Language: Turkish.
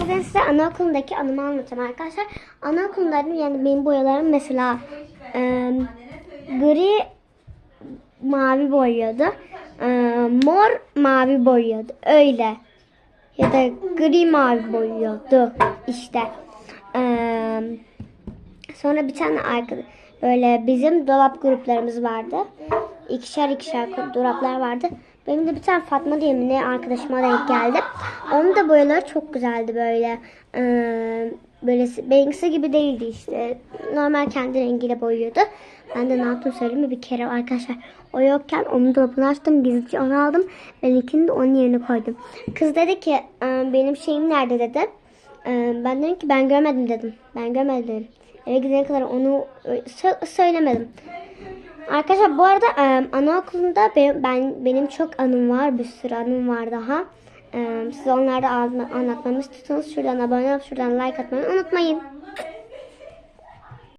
Bugün size anaokulundaki anımı anlatacağım arkadaşlar. Anaokulundaydım yani benim boyalarım mesela e, gri mavi boyuyordu. E, mor mavi boyuyordu. Öyle. Ya da gri mavi boyuyordu işte. E, sonra bir tane arkadaş böyle bizim dolap gruplarımız vardı. İkişer ikişer dolaplar vardı. Benim de bir tane Fatma diye mi ne arkadaşıma denk geldi. Onun da boyaları çok güzeldi böyle. Ee, böyle benimkisi gibi değildi işte. Normal kendi rengiyle boyuyordu. Ben de ne yaptım söyleyeyim mi? Bir kere arkadaşlar o yokken onun dolabını açtım. Gizlice onu aldım. Benimkini de onun yerine koydum. Kız dedi ki "Ee, benim şeyim nerede dedi. Ee, ben dedim ki ben görmedim dedim. Ben görmedim dedim. Eve gidene kadar onu e, sö- söylemedim. Arkadaşlar bu arada e, anaokulunda benim, ben, benim çok anım var. Bir sürü anım var daha. E, size onları da anla- anlatmamı istiyorsanız şuradan abone olup şuradan like atmayı unutmayın.